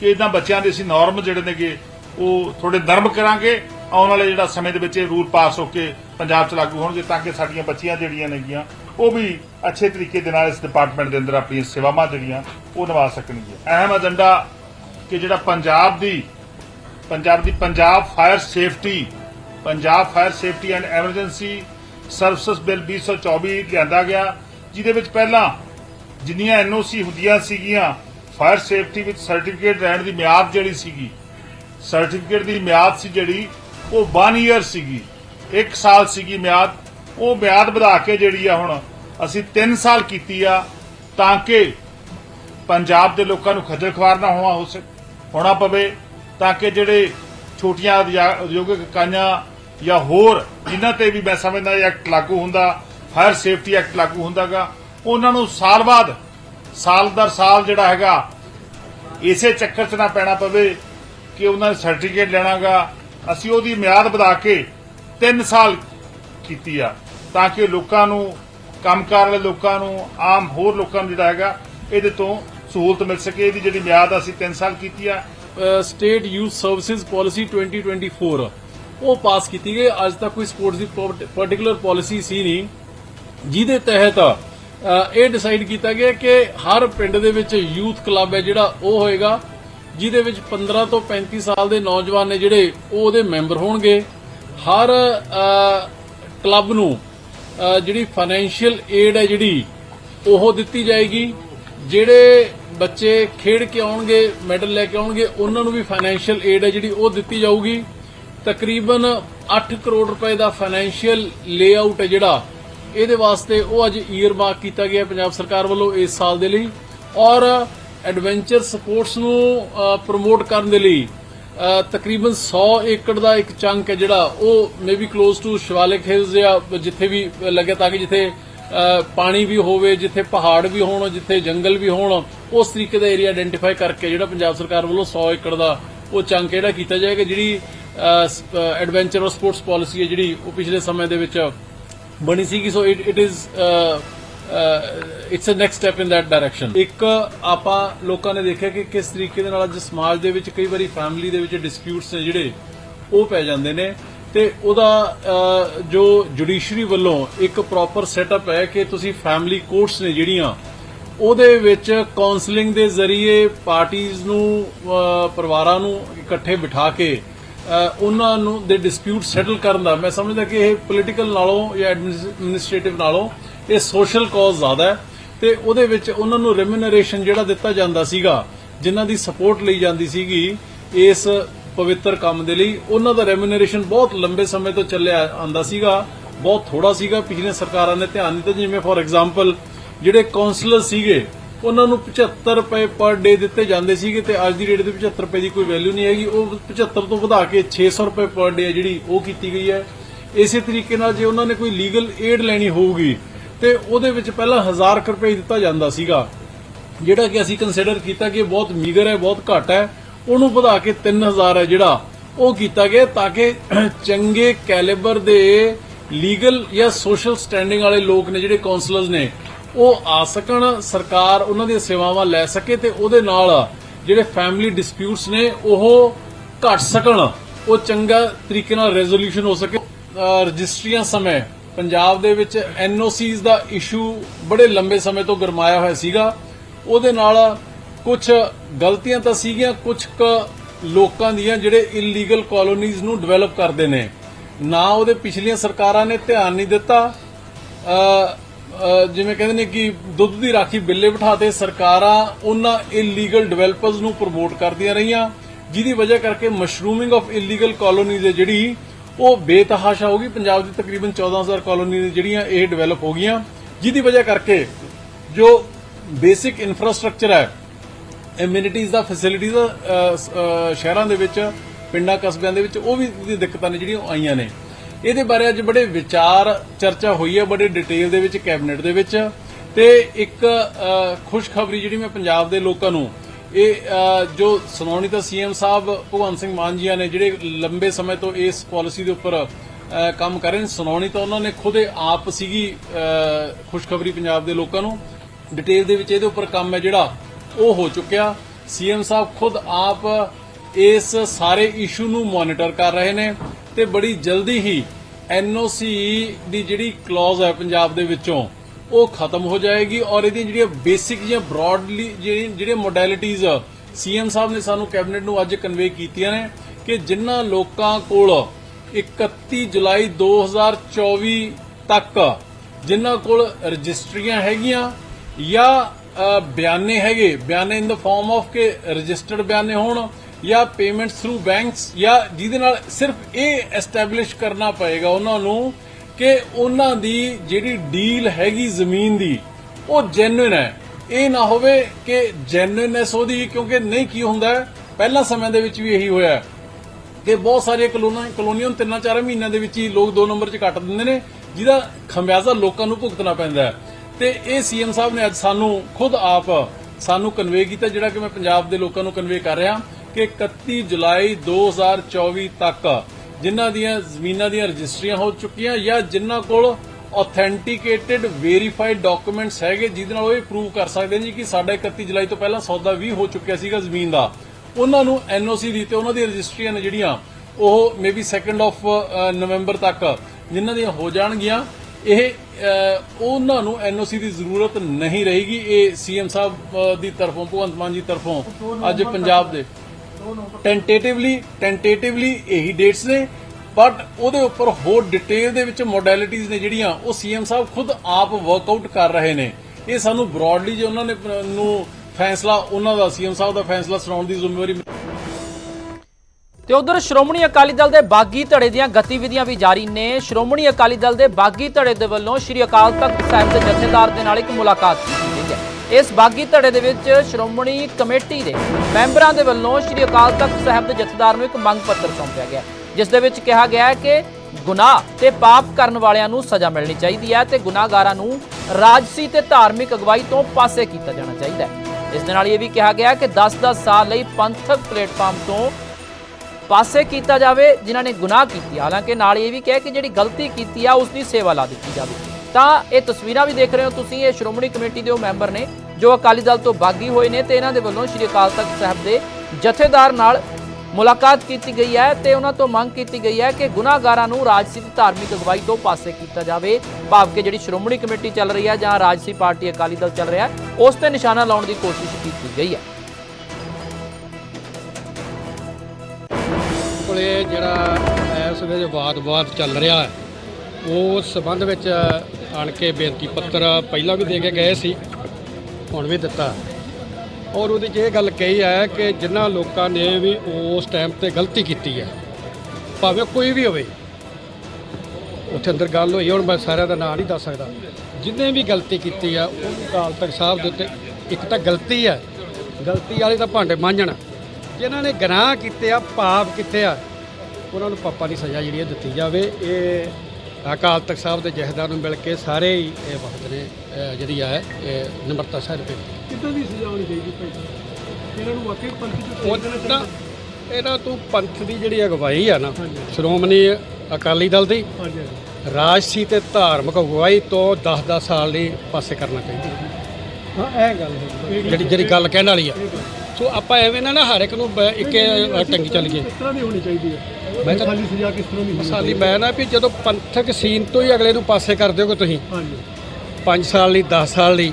ਕਿ ਇਦਾਂ ਬੱਚਿਆਂ ਦੇ ਅਸੀਂ ਨਾਰਮ ਜਿਹੜੇ ਨੇਗੇ, ਉਹ ਥੋੜੇ ਨਰਮ ਕਰਾਂਗੇ, ਆਉਣ ਵਾਲੇ ਜਿਹੜਾ ਸਮੇਂ ਦੇ ਵਿੱਚ ਇਹ ਰੂਲ ਪਾਸ ਹੋ ਕੇ ਪੰਜਾਬ 'ਚ ਲਾਗੂ ਹੋਣਗੇ ਤਾਂ ਕਿ ਸਾਡੀਆਂ ਬੱਚੀਆਂ ਜਿਹੜੀਆਂ ਨੇਗੀਆਂ, ਉਹ ਵੀ ਅੱਛੇ ਤਰੀਕੇ ਦੇ ਨਾਲ ਇਸ ਡਿਪਾਰਟਮੈਂਟ ਦੇ ਅੰਦਰ ਆਪਣੀਆਂ ਸੇਵਾਵਾਂ ਜਿਹੜੀਆਂ, ਉਹ ਨਿਭਾ ਸਕਣਗੀਆਂ। ਅਹਿਮ ਏਜੰਡਾ ਕਿ ਜਿਹੜਾ ਪੰਜਾਬ ਦੀ ਪੰਜਾਬ ਦੀ Punjab fire safety Punjab fire safety and emergency services bill 2024 ਲਿਆਂਦਾ ਗਿਆ, ਜਿਹਦੇ ਵਿੱਚ ਪਹਿਲਾਂ ਜਿੰਨੀਆਂ ਐਨਓਸੀ ਹੁੰਦੀਆਂ ਸੀਗੀਆਂ ਫਾਇਰ ਸੇਫਟੀ ਵਿੱਚ ਸਰਟੀਫਿਕੇਟ ਰਹਿਣ ਦੀ ਮਿਆਦ ਜਿਹੜੀ ਸੀਗੀ ਸਰਟੀਫਿਕੇਟ ਦੀ ਮਿਆਦ ਸੀ ਜਿਹੜੀ, ਉਹ 1 ਇਅਰ ਸੀਗੀ 1 ਸਾਲ ਸੀਗੀ ਮਿਆਦ, ਉਹ ਮਿਆਦ ਵਧਾ ਕੇ ਜਿਹੜੀ ਆ ਹੁਣ ਅਸੀਂ 3 ਸਾਲ ਕੀਤੀ ਆ, ਤਾਂ ਕਿ ਪੰਜਾਬ ਦੇ ਲੋਕਾਂ ਨੂੰ ਖੱਜਲ ਖਵਾਰ ਨਾ ਹੋਣਾ ਹੋ ਸਕੇ। ਹੋਣਾ ਪਵੇ ਤਾਂ ਕਿ ਜਿਹੜੇ ਛੋਟੀਆਂ ਉਦਯੋਗਿਕ ਇਕਾਈਆਂ ਜਾਂ ਹੋਰ ਜਿਨ੍ਹਾਂ ਤੇ ਵੀ ਮੈਂ ਸਮਝਦਾ ਇਹ ਐਕਟ ਲਾਗੂ ਹੁੰਦਾ ਫਾਇਰ ਸੇਫਟੀ ਐਕਟ ਲਾਗੂ ਹੁੰਦਾਗਾ, ਉਹਨਾਂ ਨੂੰ ਸਾਲ ਬਾਅਦ, ਸਾਲ ਦਰ ਸਾਲ ਜਿਹੜਾ ਹੈਗਾ, ਇਸੇ ਚੱਕਰ 'ਚ ਨਾ ਪੈਣਾ ਪਵੇ ਕਿ ਉਹਨਾਂ ਨੇ ਸਰਟੀਫਿਕੇਟ ਲੈਣਾਗਾ। ਅਸੀਂ ਉਹਦੀ ਮਿਆਦ ਵਧਾ ਕੇ 3 ਸਾਲ ਕੀਤੀ ਆ, ਤਾਂ ਕਿ ਲੋਕਾਂ ਨੂੰ ਕੰਮ ਕੰਮਕਾਰ ਵਾਲੇ ਲੋਕਾਂ ਨੂੰ, ਆਮ ਹੋਰ ਲੋਕਾਂ ਨੂੰ ਜਿਹੜਾ ਹੈਗਾ, ਇਹਦੇ ਤੋਂ ਸਹੂਲਤ ਮਿਲ ਸਕੇ, ਇਹਦੀ ਜਿਹੜੀ ਮਿਆਦ ਅਸੀਂ 3 ਸਾਲ ਕੀਤੀ ਆ। ਸਟੇਟ ਯੂਥ ਸਰਵਿਸਿਜ਼ ਪਾਲਿਸੀ 2024 ਉਹ ਪਾਸ ਕੀਤੀ ਗਈ। ਅੱਜ ਤੱਕ ਕੋਈ ਸਪੋਰਟਸ ਦੀ ਪਾਰਟਿਕੂਲਰ ਪਾਲਿਸੀ ਸੀ ਨਹੀਂ। ਜਿਹਦੇ ਤਹਿਤ ਇਹ ਡਿਸਾਈਡ ਕੀਤਾ ਗਿਆ ਕਿ ਹਰ ਪਿੰਡ ਦੇ ਵਿੱਚ ਯੂਥ ਕਲੱਬ ਹੈ ਜਿਹੜਾ, ਉਹ ਹੋਏਗਾ, ਜਿਹਦੇ ਵਿੱਚ 15 ਤੋਂ 35 ਸਾਲ ਦੇ ਨੌਜਵਾਨ ਨੇ ਜਿਹੜੇ, ਉਹ ਉਹਦੇ ਮੈਂਬਰ ਹੋਣਗੇ। ਹਰ ਕਲੱਬ ਨੂੰ ਜਿਹੜੀ ਫਾਈਨੈਂਸ਼ੀਅਲ ਏਡ ਹੈ ਜਿਹੜੀ, ਉਹ ਦਿੱਤੀ ਜਾਏਗੀ। ਜਿਹੜੇ ਬੱਚੇ ਖੇਡ ਕੇ ਆਉਣਗੇ, ਮੈਡਲ ਲੈ ਕੇ ਆਉਣਗੇ, ਉਹਨਾਂ ਨੂੰ ਵੀ ਫਾਈਨੈਂਸ਼ੀਅਲ ਏਡ ਹੈ ਜਿਹੜੀ ਉਹ ਦਿੱਤੀ ਜਾਊਗੀ। ਤਕਰੀਬਨ 8 ਕਰੋੜ ਰੁਪਏ ਦਾ ਫਾਈਨੈਂਸ਼ੀਅਲ ਲੇਆਊਟ ਹੈ ਜਿਹੜਾ। ਇਹਦੇ ਵਾਸਤੇ ਉਹ ਅੱਜ ਈਅਰ ਮਾਰਕ ਕੀਤਾ ਗਿਆ ਪੰਜਾਬ ਸਰਕਾਰ ਵੱਲੋਂ ਇਸ ਸਾਲ ਦੇ ਲਈ। ਔਰ ਐਡਵੈਂਚਰ ਸਪੋਰਟਸ ਨੂੰ ਪ੍ਰਮੋਟ ਕਰਨ ਦੇ ਲਈ ਤਕਰੀਬਨ 100 ਏਕੜ ਦਾ ਇੱਕ ਚੰਕ ਹੈ ਜਿਹੜਾ। ਉਹ maybe close to Shivalik hills ਜਾਂ ਜਿੱਥੇ ਵੀ ਲੱਗਿਆ ਤਾਂ ਕਿ ਜਿੱਥੇ ਪਾਣੀ ਵੀ ਹੋਵੇ, ਜਿੱਥੇ ਪਹਾੜ ਵੀ ਹੋਣ, ਜਿੱਥੇ ਜੰਗਲ ਵੀ ਹੋਣ, ਉਸ ਤਰੀਕੇ ਦਾ ਏਰੀਆ ਆਇਡੈਂਟੀਫਾਈ ਕਰਕੇ ਜਿਹੜਾ ਪੰਜਾਬ ਸਰਕਾਰ ਵੱਲੋਂ 100 ਏਕੜ ਦਾ ਉਹ ਚੰਕ ਜਿਹੜਾ ਕੀਤਾ ਜਾਏਗਾ ਜਿਹੜੀ ਐਡਵੈਂਚਰ ਔਰ ਸਪੋਰਟਸ ਪਾਲਿਸੀ ਹੈ ਜਿਹੜੀ ਉਹ ਪਿਛਲੇ ਸਮੇਂ ਦੇ ਵਿੱਚ ਬਣੀ ਸੀਗੀ। So it is it's uh next step in that direction ਇੱਕ ਆਪਾਂ ਲੋਕਾਂ ਨੇ ਦੇਖਿਆ ਕਿ ਕਿਸ ਤਰੀਕੇ ਦੇ ਨਾਲ ਅੱਜ ਸਮਾਜ ਦੇ ਵਿੱਚ ਕਈ ਵਾਰੀ ਫੈਮਿਲੀ ਦੇ ਵਿੱਚ ਡਿਸਪਿਊਟਸ ਨੇ ਜਿਹੜੇ, ਉਹ ਪੈ ਜਾਂਦੇ ਨੇ। ਤੇ ਉਹਦਾ ਜੋ ਜੁਡੀਸ਼ਰੀ ਵੱਲੋਂ ਇੱਕ ਪ੍ਰੋਪਰ ਸੈਟਅਪ ਹੈ ਕਿ ਤੁਸੀਂ ਫੈਮਿਲੀ ਕੋਰਟਸ ਨੇ ਜਿਹੜੀਆਂ, ਉਹਦੇ ਵਿੱਚ ਕਾਉਂਸਲਿੰਗ ਦੇ ਜ਼ਰੀਏ ਪਾਰਟੀਆਂ ਨੂੰ ਪਰਿਵਾਰਾਂ ਨੂੰ ਇਕੱਠੇ ਬਿਠਾ ਕੇ ਉਹਨਾਂ ਨੂੰ, ਦੇ ਡਿਸਪਿਊਟ ਸੈਟਲ ਕਰਨ ਦਾ, ਮੈਂ ਸਮਝਦਾ ਕਿ ਇਹ ਪੋਲੀਟੀਕਲ ਨਾਲੋਂ ਜਾਂ ਐਡਮਿਨਿਸਟ੍ਰੇਟਿਵ ਨਾਲੋਂ ਇਹ ਸੋਸ਼ਲ ਕਾਜ਼ ਜ਼ਿਆਦਾ ਹੈ ਤੇ ਉਹਦੇ ਵਿੱਚ ਉਹਨਾਂ ਨੂੰ ਰੈਮਿਨਰੇਸ਼ਨ ਜਿਹੜਾ ਦਿੱਤਾ ਜਾਂਦਾ ਸੀਗਾ, ਜਿਨ੍ਹਾਂ ਦੀ ਸਪੋਰਟ ਲਈ ਜਾਂਦੀ ਸੀਗੀ, ਇਸ ਪਵਿੱਤਰ ਕੰਮ ਦੇ ਲਈ ਉਹਨਾਂ ਦਾ ਰੈਮਿਨਰੇਸ਼ਨ ਬਹੁਤ ਲੰਬੇ ਸਮੇਂ ਤੋਂ ਚੱਲਿਆ ਆਂਦਾ ਸੀਗਾ, ਬਹੁਤ ਥੋੜਾ ਸੀਗਾ ਪਿਛਲੇ ਸਰਕਾਰਾਂ ਨੇ ਧਿਆਨ ਨਹੀਂ ਦਿੱਤਾ, ਜਿਵੇਂ ਫੋਰ ਐਗਜ਼ਾਮਪਲ ਜਿਹੜੇ ਕਾਉਂਸਲਰ ਸੀਗੇ, ਉਹਨਾਂ ਨੂੰ 75 ਰੁਪਏ ਪਰ ਡੇ ਦਿੱਤੇ ਜਾਂਦੇ ਸੀਗੇ ਤੇ ਅੱਜ ਦੀ ਡੇਟ ਦੇ 75 ਰੁਪਏ ਦੀ ਕੋਈ ਵੈਲਿਊ ਨਹੀਂ ਹੈਗੀ, ਉਹ 75 ਤੋਂ ਵਧਾ ਕੇ 600 ਰੁਪਏ ਪਰ ਡੇ ਹੈ ਜਿਹੜੀ ਉਹ ਕੀਤੀ ਗਈ ਹੈ। ਇਸੇ ਤਰੀਕੇ ਨਾਲ ਜੇ ਉਹਨਾਂ ਨੇ ਕੋਈ ਲੀਗਲ ਏਡ ਲੈਣੀ ਹੋਊਗੀ, ਤੇ ਉਹਦੇ ਵਿੱਚ ਪਹਿਲਾਂ 1000 ਕੁ ਰੁਪਏ ਦਿੱਤਾ ਜਾਂਦਾ ਸੀਗਾ, ਜਿਹੜਾ ਕਿ ਅਸੀਂ ਕੰਸੀਡਰ ਕੀਤਾ ਕਿ ਬਹੁਤ ਮੀਗਰ ਹੈ, ਬਹੁਤ ਘੱਟ ਹੈ। ਉਹਨੂੰ ਵਧਾ ਕੇ 3000 ਹੈ ਜਿਹੜਾ ਉਹ ਕੀਤਾ ਗਿਆ ਤਾਂ ਕਿ ਚੰਗੇ ਕੈਲੀਬਰ ਦੇ ਲੀਗਲ ਜਾਂ ਸੋਸ਼ਲ ਸਟੈਂਡਿੰਗ ਵਾਲੇ ਲੋਕ ਨੇ ਜਿਹੜੇ ਕਾਉਂਸਲਰਸ ਨੇ, ਉਹ ਆ ਸਕਣ, ਸਰਕਾਰ ਉਹਨਾਂ ਦੀਆਂ ਸੇਵਾਵਾਂ ਲੈ ਸਕੇ ਤੇ ਉਹਦੇ ਨਾਲ ਜਿਹੜੇ ਫੈਮਿਲੀ ਡਿਸਪਿਊਟਸ ਨੇ ਉਹ ਘਟ ਸਕਣ, ਉਹ ਚੰਗਾ ਤਰੀਕੇ ਨਾਲ ਰੈਜ਼ੋਲੂਸ਼ਨ ਹੋ ਸਕੇ। ਰਜਿਸਟਰੀਆਂ ਸਮੇਂ ਪੰਜਾਬ ਦੇ ਵਿੱਚ ਐਨਓਸੀਜ਼ ਦਾ ਇਸ਼ੂ ਬੜੇ ਲੰਬੇ ਸਮੇਂ ਤੋਂ ਗਰਮਾਇਆ ਹੋਇਆ ਸੀਗਾ। ਉਹਦੇ ਨਾਲ ਕੁਝ ਗਲਤੀਆਂ ਤਾਂ ਸੀਗੀਆਂ ਕੁਝ ਲੋਕਾਂ ਦੀਆਂ ਜਿਹੜੇ ਇਲੀਗਲ ਕਾਲੋਨੀਜ਼ ਨੂੰ ਡਿਵੈਲਪ ਕਰਦੇ ਨੇ। ਨਾ ਉਹਦੇ ਪਿਛਲੀਆਂ ਸਰਕਾਰਾਂ ਨੇ ਧਿਆਨ ਨਹੀਂ ਦਿੱਤਾ। ਜਿਵੇਂ ਕਹਿੰਦੇ ਨੇ ਕਿ ਦੁੱਧ ਦੀ ਰਾਖੀ ਬਿੱਲੇ ਬਿਠਾਤੇ, ਸਰਕਾਰਾਂ ਉਹਨਾਂ ਇਲੀਗਲ ਡਿਵੈਲਪਰਸ ਨੂੰ ਪ੍ਰਮੋਟ ਕਰਦੀਆਂ ਰਹੀਆਂ, ਜਿਹਦੀ ਵਜ੍ਹਾ ਕਰਕੇ ਮਸ਼ਰੂਮਿੰਗ ਆਫ ਇਲੀਗਲ ਕਾਲੋਨੀਜ਼ ਹੈ ਜਿਹੜੀ, ਉਹ ਬੇਤਹਾਸ਼ਾ ਹੋ ਗਈ। ਪੰਜਾਬ ਦੀ ਤਕਰੀਬਨ 14000 ਕਾਲੋਨੀ ਜਿਹੜੀਆਂ ਇਹ ਡਿਵੈਲਪ ਹੋ ਗਈਆਂ, ਜਿਹਦੀ ਵਜ੍ਹਾ ਕਰਕੇ ਜੋ ਬੇਸਿਕ ਇਨਫਰਾਸਟ੍ਰਕਚਰ ਹੈ ਇਮਿਊਨਿਟੀਜ਼ ਦਾ ਫੈਸਿਲਿਟੀਜ਼ ਸ਼ਹਿਰਾਂ ਦੇ ਵਿੱਚ ਪਿੰਡਾਂ ਕਸਬਿਆਂ ਦੇ ਵਿੱਚ ਉਹ ਵੀ ਦੀ ਦਿੱਕਤਾਂ ਨੇ ਜਿਹੜੀਆਂ ਉਹ ਆਈਆਂ ਨੇ। ਇਹਦੇ ਬਾਰੇ ਅੱਜ ਬੜੇ ਵਿਚਾਰ ਚਰਚਾ ਹੋਈ ਹੈ ਬੜੇ ਡਿਟੇਲ ਦੇ ਵਿੱਚ ਕੈਬਨਿਟ ਦੇ ਵਿੱਚ। ਤੇ ਇੱਕ ਅਹ, ਖੁਸ਼ਖਬਰੀ ਜਿਹੜੀ ਮੈਂ ਪੰਜਾਬ ਦੇ ਲੋਕਾਂ ਨੂੰ ਇਹ ਜੋ ਸੁਣਾਉਣੀ ਤਾਂ ਸੀਐਮ ਸਾਹਿਬ ਭਗਵੰਤ ਸਿੰਘ ਮਾਨ ਜੀਆਂ ਨੇ ਜਿਹੜੇ ਲੰਬੇ ਸਮੇਂ ਤੋਂ ਇਸ ਪਾਲਿਸੀ ਦੇ ਉੱਪਰ ਕੰਮ ਕਰ ਰਹੇ ਨੇ ਸੁਣਾਉਣੀ ਤਾਂ ਉਹਨਾਂ ਨੇ ਖੁਦ ਆਪ ਸੀਗੀ ਖੁਸ਼ਖਬਰੀ ਪੰਜਾਬ ਦੇ ਲੋਕਾਂ ਨੂੰ। ਡਿਟੇਲ ਦੇ ਵਿੱਚ ਇਹਦੇ ਉੱਪਰ ਕੰਮ ਹੈ ਜਿਹੜਾ ਉਹ ਹੋ ਚੁੱਕਿਆ। ਸੀਐਮ ਸਾਹਿਬ ਖੁਦ ਆਪ ਇਸ ਸਾਰੇ ਇਸ਼ੂ ਨੂੰ ਮੋਨੀਟਰ ਕਰ ਰਹੇ ਨੇ ਤੇ ਬੜੀ ਜਲਦੀ ਹੀ ਐਨਓਸੀ ਦੀ ਜਿਹੜੀ ਕਲੌਜ਼ ਹੈ ਪੰਜਾਬ ਦੇ ਵਿੱਚੋਂ, ਉਹ ਖਤਮ ਹੋ ਜਾਏਗੀ ਔਰ ਇਹਦੀਆਂ ਜਿਹੜੀਆਂ ਬੇਸਿਕ ਜਾਂ ਬ੍ਰੌਡਲੀ ਜਿਹੜੀਆਂ ਮੋਡੈਲਿਟੀਜ਼ ਸੀਐਮ ਸਾਹਿਬ ਨੇ ਸਾਨੂੰ ਕੈਬਨਿਟ ਨੂੰ ਅੱਜ ਕਨਵੇ ਕੀਤੀਆਂ ਨੇ ਕਿ ਜਿਨ੍ਹਾਂ ਲੋਕਾਂ ਕੋਲ 31 ਜੁਲਾਈ 2024 ਤੱਕ ਜਿਨ੍ਹਾਂ ਕੋਲ ਰਜਿਸਟਰੀਆਂ ਹੈਗੀਆਂ ਜਾਂ ਬਿਆਨੇ ਹੈਗੇ। ਬਿਆਨੇ ਇਨ ਦਾ ਫਾਰਮ ਆਫ ਕੇ ਰਜਿਸਟਰਡ ਬਿਆਨੇ ਹੋਣ ਜਾਂ ਪੇਮੈਂਟਸ ਥਰੂ ਬੈਂਕਸ ਜਾਂ ਜਿਹਦੇ ਨਾਲ ਸਿਰਫ ਇਹ ਐਸਟੈਬਲਿਸ਼ ਕਰਨਾ ਪਏਗਾ ਉਹਨਾਂ ਨੂੰ ਕਿ ਉਹਨਾਂ ਦੀ ਜਿਹੜੀ ਡੀਲ ਹੈਗੀ ਜ਼ਮੀਨ ਦੀ, ਉਹ ਜੈਨੂਇਨ ਹੈ। ਇਹ ਨਾ ਹੋਵੇ ਕਿ ਜੈਨੂਇਨਨੈਸ ਉਹਦੀ ਕਿਉਂਕਿ ਨਹੀਂ ਕੀ ਹੁੰਦਾ, ਪਹਿਲਾਂ ਸਮੇਂ ਦੇ ਵਿੱਚ ਵੀ ਇਹੀ ਹੋਇਆ ਕਿ ਬਹੁਤ ਸਾਰੇ ਕਲੋਨੀਆਂ ਕਲੋਨੀਆਂ ਤਿੰਨਾਂ ਚਾਰ ਮਹੀਨਿਆਂ ਦੇ ਵਿੱਚ ਹੀ ਲੋਕ ਦੋ ਨੰਬਰ 'ਚ ਕੱਟ ਦਿੰਦੇ ਨੇ, ਜਿਹਦਾ ਖਮਿਆਜ਼ਾ ਲੋਕਾਂ ਨੂੰ ਭੁਗਤਣਾ ਪੈਂਦਾ ਹੈ। ਤੇ ਇਹ ਸੀਐਮ ਸਾਹਿਬ ਨੇ ਅੱਜ ਸਾਨੂੰ ਖੁਦ ਆਪ ਸਾਨੂੰ ਕਨਵੇ ਕੀਤਾ, ਜਿਹੜਾ ਕਿ ਮੈਂ ਪੰਜਾਬ ਦੇ ਲੋਕਾਂ ਨੂੰ ਕਨਵੇ ਕਰ ਰਿਹਾ ਕਿ 31 ਜੁਲਾਈ 2024 ਤੱਕ ਜਿਨ੍ਹਾਂ ਦੀਆਂ ਜ਼ਮੀਨਾਂ ਦੀਆਂ ਰਜਿਸਟਰੀਆਂ ਹੋ ਚੁੱਕੀਆਂ ਜਾਂ ਜਿਨ੍ਹਾਂ ਕੋਲ ਆਥੈਂਟੀਕੇਟਿਡ ਵੈਰੀਫਾਈਡ ਡਾਕੂਮੈਂਟਸ ਹੈਗੇ, ਜਿਹਦੇ ਨਾਲ ਉਹ ਇਹ ਪ੍ਰੂਵ ਕਰ ਸਕਦੇ ਨੇ ਜੀ ਕਿ ਸਾਡਾ 31 ਜੁਲਾਈ ਤੋਂ ਪਹਿਲਾਂ ਸੌਦਾ ਵੀ ਹੋ ਚੁੱਕਿਆ ਸੀਗਾ ਜ਼ਮੀਨ ਦਾ। ਉਹਨਾਂ ਨੂੰ ਐਨਓਸੀ ਦੀ ਤੇ ਉਹਨਾਂ ਦੀਆਂ ਰਜਿਸਟਰੀਆਂ ਨੇ ਜਿਹੜੀਆਂ, ਉਹ ਮੇਬੀ 2nd ਆਫ ਨਵੰਬਰ ਤੱਕ ਜਿਨ੍ਹਾਂ ਦੀਆਂ ਹੋ ਜਾਣਗੀਆਂ। ਇਹ ਉਹਨਾਂ ਨੂੰ ਐਨਓਸੀ ਦੀ ਜ਼ਰੂਰਤ ਨਹੀਂ ਰਹੇਗੀ ਇਹ ਸੀਐਮ ਸਾਹਿਬ ਦੀ ਤਰਫੋਂ ਭਗਵੰਤ ਮਾਨ ਜੀ ਤਰਫੋਂ ਅੱਜ ਪੰਜਾਬ ਦੇ। ਟੈਂਟੇਟਿਵਲੀ ਟੈਂਟੇਟਿਵਲੀ ਇਹੀ ਡੇਟਸ ਨੇ ਬਟ ਉਹਦੇ ਉੱਪਰ ਹੋਰ ਡਿਟੇਲ ਦੇ ਵਿੱਚ ਮੋਡੈਲਿਟੀਜ਼ ਨੇ ਜਿਹੜੀਆਂ ਉਹ ਸੀਐਮ ਸਾਹਿਬ ਖੁਦ ਆਪ ਵਰਕਆਊਟ ਕਰ ਰਹੇ ਨੇ। ਇਹ ਸਾਨੂੰ ਬ੍ਰੌਡਲੀ ਜੇ ਉਹਨਾਂ ਨੇ ਨੂੰ ਫੈਸਲਾ ਉਹਨਾਂ ਦਾ ਸੀਐਮ ਸਾਹਿਬ ਦਾ ਫੈਸਲਾ ਸੁਣਾਉਣ ਦੀ ਜ਼ਿੰਮੇਵਾਰੀ ਤੇ ਉਧਰ ਸ਼੍ਰੋਮਣੀ ਅਕਾਲੀ ਦਲ ਦੇ ਬਾਗੀ ਧੜੇ ਦੀਆਂ ਗਤੀਵਿਧੀਆਂ ਵੀ ਜਾਰੀ ਨੇ। ਸ਼੍ਰੋਮਣੀ ਅਕਾਲੀ ਦਲ ਦੇ ਬਾਗੀ ਧੜੇ ਦੇ ਵੱਲੋਂ ਸ਼੍ਰੀ ਅਕਾਲ ਤਖਤ ਸਾਹਿਬ ਦੇ ਜਥੇਦਾਰ ਦੇ ਨਾਲ ਇੱਕ ਮੁਲਾਕਾਤ ਕੀਤੀ ਗਈ ਹੈ। ਇਸ ਬਾਗੀ ਧੜੇ ਦੇ ਵਿੱਚ ਸ਼੍ਰੋਮਣੀ ਕਮੇਟੀ ਦੇ ਮੈਂਬਰਾਂ ਦੇ ਵੱਲੋਂ ਸ਼੍ਰੀ ਅਕਾਲ ਤਖਤ ਸਾਹਿਬ ਦੇ ਜਥੇਦਾਰ ਨੂੰ ਇੱਕ ਮੰਗ ਪੱਤਰ ਸੌਂਪਿਆ ਗਿਆ। ਜਿਸ ਦੇ ਵਿੱਚ ਕਿਹਾ ਗਿਆ ਹੈ ਕਿ ਗੁਨਾਹ ਤੇ ਪਾਪ ਕਰਨ ਵਾਲਿਆਂ ਨੂੰ ਸਜ਼ਾ ਮਿਲਣੀ ਚਾਹੀਦੀ ਹੈ ਤੇ ਗੁਨਾਹਗਾਰਾਂ ਨੂੰ ਰਾਜਸੀ ਤੇ ਧਾਰਮਿਕ ਅਗਵਾਈ ਤੋਂ ਪਾਸੇ ਕੀਤਾ ਜਾਣਾ ਚਾਹੀਦਾ ਹੈ। ਇਸ ਦੇ ਨਾਲ ਇਹ ਵੀ ਕਿਹਾ ਗਿਆ ਕਿ 10-10 ਸਾਲ ਲਈ ਪੰਥਕ ਪਲੇਟਫਾਰਮ ਤੋਂ ਪਾਸੇ ਕੀਤਾ ਜਾਵੇ, ਜਿਨ੍ਹਾਂ ਨੇ ਗੁਨਾਹ ਕੀਤੀ ਹਾਲਾਂਕਿ ਨਾਲ ਇਹ ਵੀ ਕਿਹਾ ਕਿ ਜਿਹੜੀ ਗਲਤੀ ਕੀਤੀ ਆ ਉਸ ਦੀ ਸੇਵਾ ਲਾ ਦਿੱਤੀ ਜਾਵੇ। ਤਾਂ ਇਹ ਤਸਵੀਰਾਂ ਵੀ ਦੇਖ ਰਹੇ ਹੋ ਤੁਸੀਂ, ਇਹ ਸ਼੍ਰੋਮਣੀ ਕਮੇਟੀ ਦੇ ਉਹ ਮੈਂਬਰ ਨੇ, ਜੋ ਅਕਾਲੀ ਦਲ ਤੋਂ ਬਾਗੀ ਹੋਏ ਨੇ ਤੇ ਇਹਨਾਂ ਦੇ ਵੱਲੋਂ ਸ਼੍ਰੀ ਅਕਾਲ ਤਖਤ ਸਾਹਿਬ ਦੇ ਜਥੇਦਾਰ ਨਾਲ ਮੁਲਾਕਾਤ ਕੀਤੀ ਗਈ ਹੈ ਤੇ ਉਹਨਾਂ ਤੋਂ ਮੰਗ ਕੀਤੀ ਗਈ ਹੈ ਕਿ ਗੁਨਾਹਗਾਰਾਂ ਨੂੰ ਰਾਜਸੀ ਤੇ ਧਾਰਮਿਕ ਅਗਵਾਈ ਤੋਂ ਪਾਸੇ ਕੀਤਾ ਜਾਵੇ, ਭਾਵ ਕਿ ਜਿਹੜੀ ਸ਼੍ਰੋਮਣੀ ਕਮੇਟੀ ਚੱਲ ਰਹੀ ਹੈ ਜਾਂ ਰਾਜਸੀ ਪਾਰਟੀ ਅਕਾਲੀ ਦਲ ਚੱਲ ਰਿਹਾ ਉਸ ਤੇ ਨਿਸ਼ਾਨਾ ਲਾਉਣ ਦੀ ਕੋਸ਼ਿਸ਼ ਕੀਤੀ ਗਈ ਹੈ। ਕੋਲੇ ਜਿਹੜਾ ਇਸ ਵੇਲੇ ਵਾਦ-ਵਾਦ ਚੱਲ ਰਿਹਾ ਹੈ, ਉਸ ਸਬੰਧ ਵਿੱਚ ਆਣ ਕੇ ਬੇਨਤੀ ਪੱਤਰ ਪਹਿਲਾਂ ਵੀ ਦੇ ਕੇ ਗਏ ਸੀ, ਹੁਣ ਵੀ ਦਿੱਤਾ। ਔਰ ਉਹਦੇ 'ਚ ਇਹ ਗੱਲ ਕਹੀ ਹੈ ਕਿ ਜਿਨ੍ਹਾਂ ਲੋਕਾਂ ਨੇ ਵੀ ਉਸ ਟਾਈਮ ਤੇ ਗਲਤੀ ਕੀਤੀ ਹੈ, ਭਾਵੇਂ ਕੋਈ ਵੀ ਹੋਵੇ, ਉੱਥੇ ਅੰਦਰ ਗੱਲ ਹੋਈ ਹੁਣ ਮੈਂ ਸਾਰਿਆਂ ਦਾ ਨਾਂ ਨਹੀਂ ਦੱਸ ਸਕਦਾ। ਜਿੰਨੇ ਵੀ ਗਲਤੀ ਕੀਤੀ ਆ ਉਹ ਅਕਾਲ ਤਖਤ ਸਾਹਿਬ ਦੇ ਉੱਤੇ, ਇੱਕ ਤਾਂ ਗਲਤੀ ਹੈ, ਗਲਤੀ ਵਾਲੇ ਤਾਂ ਭਾਂਡੇ ਮਾਂਜਣ। ਜਿਨ੍ਹਾਂ ਨੇ ਗੁਨਾਹ ਕੀਤੇ ਆ ਪਾਪ ਕੀਤੇ ਆ ਉਹਨਾਂ ਨੂੰ ਪਾਪਾਂ ਦੀ ਸਜ਼ਾ ਜਿਹੜੀ ਹੈ ਦਿੱਤੀ ਜਾਵੇ। ਇਹ ਅਕਾਲ ਤਖਤ ਸਾਹਿਬ ਦੇ ਜਹੇਦਾਰ ਨੂੰ ਮਿਲ ਕੇ ਸਾਰੇ ਹੀ ਇਹ ਵਕਤ ਨੇ ਅਹ ਜਿਹੜੀ ਆ ਇਹ ਨਿਮਰਤਾ ਸਾਹਿਬ ਤੇ ਕਿੱਦਾਂ ਦੀ ਸਜ਼ਾ ਹੋਣੀ ਚਾਹੀਦੀ ਭਾਈ ਇਹਨਾਂ ਨੂੰ ਵਾਕਈ ਪੰਥ ਚ ਉਹਨਾਂ ਇਹਨਾਂ ਤੋਂ ਪੰਥ ਦੀ ਜਿਹੜੀ ਅਗਵਾਈ ਆ ਨਾ ਸ਼੍ਰੋਮਣੀ ਅਕਾਲੀ ਦਲ ਦੀ ਹਾਂਜੀ ਰਾਜਸੀ ਤੇ ਧਾਰਮਿਕ ਅਗਵਾਈ ਤੋਂ 10-10 ਸਾਲ ਲਈ ਪਾਸੇ ਕਰਨਾ ਚਾਹੀਦਾ। ਹਾਂ ਇਹ ਗੱਲ ਹੈ। ਜਿਹੜੀ ਜਿਹੜੀ ਗੱਲ ਕਹਿਣ ਵਾਲੀ ਆ। ਸੋ ਆਪਾਂ ਐਵੇਂ ਨਾ ਨਾ ਹਰ ਇੱਕ ਨੂੰ ਬ- ਇੱਕੇ ਟੰਗੀ ਚੱਲ ਗਏ ਕਿਸ ਤਰ੍ਹਾਂ ਦੀ ਹੋਣੀ ਚਾਹੀਦੀ ਹੈ। ਮੈਂ ਤਾਂ ਖਾਲੀ ਸਜ਼ਾ ਕਿਸ ਤਰ੍ਹਾਂ ਦੀ ਹੋਣੀ ਸਾਲੀ ਮੈਂ ਨਾ ਵੀ ਜਦੋਂ ਪੰਥਕ ਸੀਨ ਤੋਂ ਹੀ ਅਗਲੇ ਨੂੰ ਪਾਸੇ ਕਰ ਦਿਓਗੇ ਤੁਸੀਂ ਹਾਂਜੀ। 5 ਸਾਲ ਲਈ 10 ਸਾਲ ਲਈ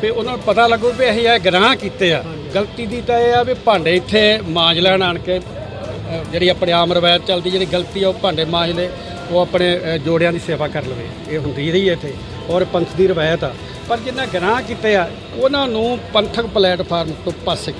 ਤੇ ਉਹਨਾਂ ਨੂੰ ਪਤਾ ਲੱਗੂ ਵੀ ਅਸੀਂ ਇਹ ਗੁਨਾਹ ਕੀਤੇ ਆ। ਗਲਤੀ ਦੀ ਤਾਂ ਇਹ ਆ ਵੀ ਭਾਂਡੇ ਇੱਥੇ ਮਾਂਜ ਲੈਣ ਆਣ ਕੇ ਅ, ਜਿਹੜੀ ਆਪਣੇ ਆਮ ਰਵਾਇਤ ਚੱਲਦੀ ਜਿਹੜੀ ਗਲਤੀ ਆ ਉਹ ਭਾਂਡੇ ਮਾਂਜ ਲੈ। ਉਹ ਆਪਣੇ ਜੋੜਿਆਂ ਦੀ ਸੇਵਾ ਕਰ ਲਵੇ। ਇਹ ਹੁੰਦੀ ਰਹੀ ਹੈ ਇੱਥੇ। ਔਰ ਪੰਥ ਦੀ ਰਵਾਇਤ ਆ। ਪਰ ਜਿਨ੍ਹਾਂ ਗੁਨਾਹ ਕੀਤੇ ਆ, ਉਹਨਾਂ ਨੂੰ ਪੰਥਕ ਪਲੇਟਫਾਰਮ ਤੋਂ ਪਾਸੇ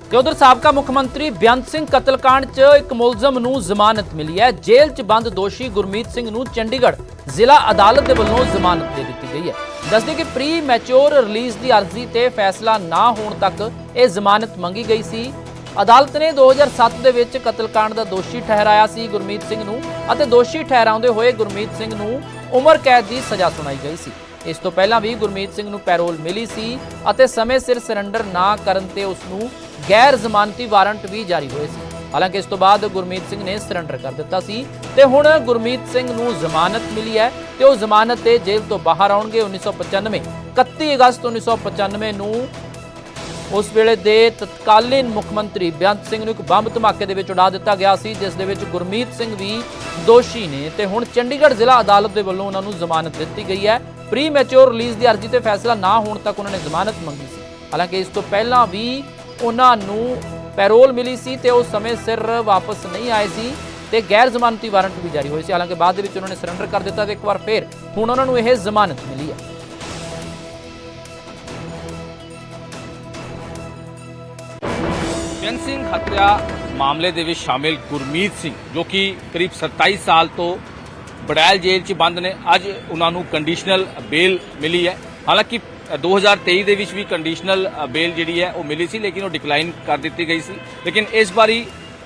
ਤੇ ਉਧਰ ਸਾਬਕਾ ਮੁੱਖ ਮੰਤਰੀ ਬੇਅੰਤ ਸਿੰਘ ਕਤਲकांड 'ਚ ਇੱਕ ਮੁਲਜ਼ਮ ਨੂੰ ਜ਼ਮਾਨਤ ਮਿਲੀ ਹੈ। ਜੇਲ੍ਹ 'ਚ ਬੰਦ ਦੋਸ਼ੀ ਗੁਰਮੀਤ ਸਿੰਘ ਨੂੰ ਚੰਡੀਗੜ੍ਹ ਜ਼ਿਲ੍ਹਾ ਅਦਾਲਤ ਦੇ ਵੱਲੋਂ ਜ਼ਮਾਨਤ ਦੇ ਦਿੱਤੀ ਗਈ ਹੈ। ਦੱਸਦੇ ਕਿ ਪ੍ਰੀ ਮੈਚੁਰ ਰਿਲੀਜ਼ ਦੀ ਅਰਜ਼ੀ ਤੇ ਫੈਸਲਾ ਨਾ ਹੋਣ ਤੱਕ ਇਹ ਜ਼ਮਾਨਤ ਮੰਗੀ ਗਈ ਸੀ। ਅਦਾਲਤ ਨੇ 2007 ਦੇ ਵਿੱਚ ਕਤਲकांड ਦਾ ਦੋਸ਼ੀ ਠਹਿਰਾਇਆ ਸੀ ਗੁਰਮੀਤ ਸਿੰਘ ਨੂੰ ਅਤੇ ਦੋਸ਼ੀ ਠਹਿਰਾਉਂਦੇ ਹੋਏ ਗੁਰਮੀਤ ਸਿੰਘ ਨੂੰ ਉਮਰ ਕੈਦ ਦੀ ਸਜ਼ਾ ਸੁਣਾਈ ਗਈ ਸੀ। ਇਸ ਤੋਂ ਪਹਿਲਾਂ ਵੀ ਗੁਰਮੀਤ ਸਿੰਘ ਨੂੰ ਪੈਰੋਲ ਮਿਲੀ ਸੀ ਅਤੇ ਸਮੇਂ ਸਿਰ ਸਰੈਂਡਰ ਨਾ ਕਰਨ ਤੇ ਉਸ ਨੂੰ ਗੈਰ ਜ਼ਮਾਨਤੀ ਵਾਰੰਟ ਵੀ ਜਾਰੀ ਹੋਏ ਸੀ। ਹਾਲਾਂਕਿ ਇਸ ਤੋਂ ਬਾਅਦ ਗੁਰਮੀਤ ਸਿੰਘ ਨੇ ਸਰੈਂਡਰ ਕਰ ਦਿੱਤਾ ਸੀ ਤੇ ਹੁਣ ਗੁਰਮੀਤ ਸਿੰਘ ਨੂੰ ਜ਼ਮਾਨਤ ਮਿਲੀ ਹੈ ਤੇ ਉਹ ਜ਼ਮਾਨਤ ਤੇ ਜੇਲ੍ਹ ਤੋਂ ਬਾਹਰ ਆਉਣਗੇ। 1995 31 ਅਗਸਤ 1995 ਨੂੰ ਉਸ ਵੇਲੇ ਦੇ ਤਤਕਾਲੀਨ ਮੁੱਖ ਮੰਤਰੀ ਬੇਅੰਤ ਸਿੰਘ ਨੂੰ ਇੱਕ ਬੰਬ ਧਮਾਕੇ ਦੇ ਵਿੱਚ ਉਡਾ ਦਿੱਤਾ ਗਿਆ ਸੀ, ਜਿਸ ਦੇ ਵਿੱਚ ਗੁਰਮੀਤ ਸਿੰਘ ਵੀ ਦੋਸ਼ੀ ਨੇ ਤੇ ਹੁਣ ਚੰਡੀਗੜ੍ਹ ਜ਼ਿਲ੍ਹਾ ਅਦਾਲਤ ਦੇ ਵੱਲੋਂ ਉਹਨਾਂ ਨੂੰ ਜ਼ਮਾਨਤ ਦਿੱਤੀ ਗਈ ਹੈ। ਪ੍ਰੀ ਮੈਚੁਰ ਰਿਲੀਜ਼ ਦੀ ਅਰਜ਼ੀ ਤੇ ਫੈਸਲਾ ਨਾ ਹੋਣ ਤੱਕ ਉਹਨਾਂ ਨੇ ਜ਼ਮਾਨਤ ਮੰਗੀ ਸੀ। ਹਾਲਾਂਕਿ ਇਸ ਤੋਂ ਪਹਿਲਾਂ ਵੀ ਉਹਨਾਂ ਨੂੰ ਪੈਰੋਲ ਮਿਲੀ ਸੀ ਤੇ ਉਹ ਸਮੇਂ ਸਿਰ ਵਾਪਸ ਨਹੀਂ ਆਏ ਸੀ ਤੇ ਗੈਰ ਜ਼ਮਾਨਤੀ ਵਾਰੰਟ ਵੀ ਜਾਰੀ ਹੋਏ ਸੀ। ਹਾਲਾਂਕਿ ਬਾਅਦ ਦੇ ਵਿੱਚ ਉਹਨਾਂ ਨੇ ਸਰੈਂਡਰ ਕਰ ਦਿੱਤਾ ਤੇ ਇੱਕ ਵਾਰ ਫੇਰ ਹੁਣ ਉਹਨਾਂ ਨੂੰ ਇਹ ਜ਼ਮਾਨਤ ਮਿਲੀ ਹੈ। ਹੱਤਿਆ ਮਾਮਲੇ ਦੇ ਵਿੱਚ ਸ਼ਾਮਿਲ ਗੁਰਮੀਤ ਸਿੰਘ ਜੋ ਕਿ ਕਰੀਬ 27 ਸਾਲ ਤੋਂ ਬੜੈਲ ਜੇਲ੍ਹ 'ਚ ਬੰਦ ਨੇ ਅੱਜ ਉਹਨਾਂ ਨੂੰ ਕੰਡੀਸ਼ਨਲ ਬੇਲ ਮਿਲੀ ਹੈ ਹਾਲਾਂਕਿ ਅ, 2023 ਦੇ ਵਿੱਚ ਵੀ ਕੰਡੀਸ਼ਨਲ ਅ, ਬੇਲ ਜਿਹੜੀ ਹੈ ਉਹ ਮਿਲੀ ਸੀ ਲੇਕਿਨ ਉਹ ਡਿਕਲਾਈਨ ਕਰ ਦਿੱਤੀ ਗਈ ਸੀ ਲੇਕਿਨ ਇਸ ਵਾਰੀ